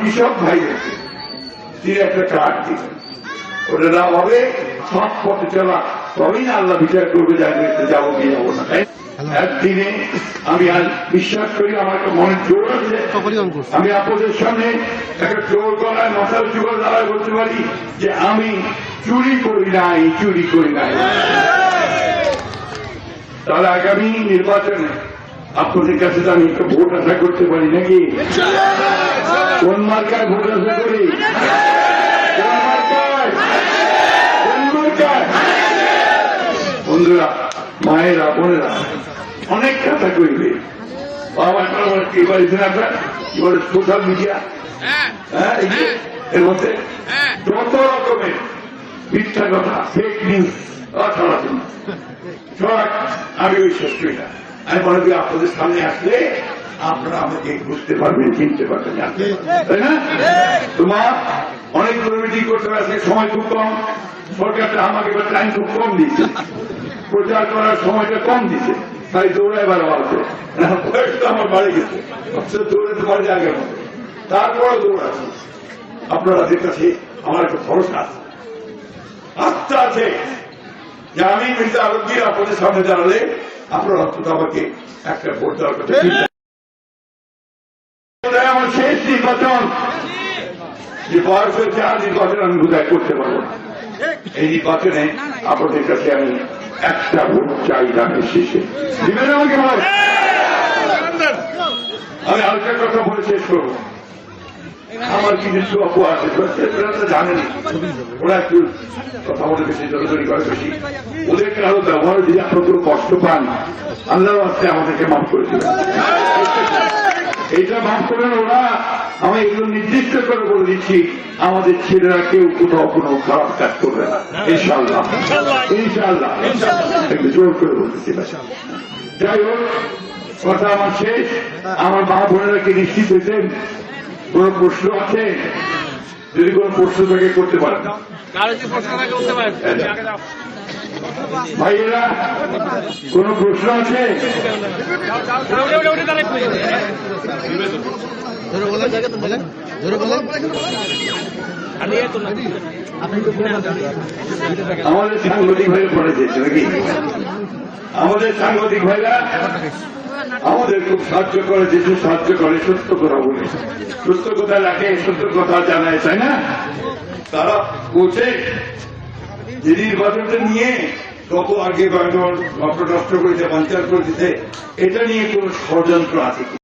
কৃষক ভাইদেরকে তিনি একটা কার্ড দিবেন ওটা না হবে সব পথে চলা। তবেই না আল্লাহ বিচার করবে যাব কি যাব না তাই একদিনে আমি আজ বিশ্বাস করি আমার একটা মনে জোর আছে। আমি আপনাদের সামনে একটা জোর গলায় উঁচু করে দাঁড়ায় বলতে পারি যে আমি চুরি করি নাই চুরি করি নাই। তাহলে আগামী নির্বাচনে আপনাদের কাছে তো আমি একটা ভোট আশা করতে পারি নাকি? কোন মার্কায় ভোট আশা করি? বন্ধুরা, মায়েরা, বোনেরা, অনেক কথা কইবে। বাবা কি বলেছেন আপনার? Social media? হ্যাঁ এর মধ্যে যত রকমের মিথ্যা কথা ফেক নিউজ আমি বিশ্বাস করি না। আমি মনে করি আপনাদের সামনে আসলে আপনারা আমাকে বুঝতে পারবেন চিনতে পারবেন তাই না? তোমার অনেকগুলো মিটিং করতে আজকে সময় খুব কম। সরকারটা আমাকে টাইম খুব কম দিচ্ছে। প্রচার করার সময়টা কম দিচ্ছে। তাই দৌড়ায় বার আছে। আমার বাড়ি গেছে। অথচ দৌড়ে তো পারে জায়গা তারপরে দৌড়াচ্ছি। আপনাদের কাছে আমার একটা ভরসা আছে। আস্থা আছে যে আমি মির্জা আলমগীর আপনাদের সামনে দাঁড়ালে আপনারা অন্তত আমাকে একটা ভোট দেওয়ার কথা আমার শেষ নির্বাচন যে বয়স হয়েছে আর নির্বাচন আমি বোধহয় করতে পারব এই নির্বাচনে আপনাদের কাছে আমি একটা ভোট চাই দামের শেষে আমাকে আমি হালকা কথা বলে শেষ করব আমার কিছু অপু আছে জানেনি ওরা একটু কথা বলে বেশি জলজলি করে বেশি ওদেরকে আরও ব্যবহার যদি আপনার কষ্ট পান আল্লাহ আমাদেরকে মাফ করে দিবেন এইটা মাফ করেন ওরা আমি এগুলো নির্দিষ্ট করে বলে দিচ্ছি আমাদের ছেলেরা কেউ কোথাও কোনো খারাপ কাজ করবে না। ইনশাল্লাহ ইনশাল্লাহ একটু জোর করে বলতেছি। যাই হোক কথা আমার শেষ। আমার মা বোনেরা কি নিশ্চিত হয়েছেন? কোন প্রশ্ন আছে? যদি কোন প্রশ্ন থাকে করতে পারেন। ভাইয়েরা, কোন প্রশ্ন আছে? আমাদের সাংবাদিক ভাইরা পড়ে দিয়েছে নাকি? আমাদের সাংবাদিক ভাইরা আমাদের খুব সাহায্য করে যেহেতু সাহায্য করে, সত্য কথা বলে। সত্য কথা রাখে, সত্য কথা জানায়, তাই না? তারা বলছে যে নির্বাচনটা নিয়ে কত আগে নষ্ট নষ্ট করেছে বাঞ্চার করে দিতে, এটা নিয়ে কোন ষড়যন্ত্র আছে?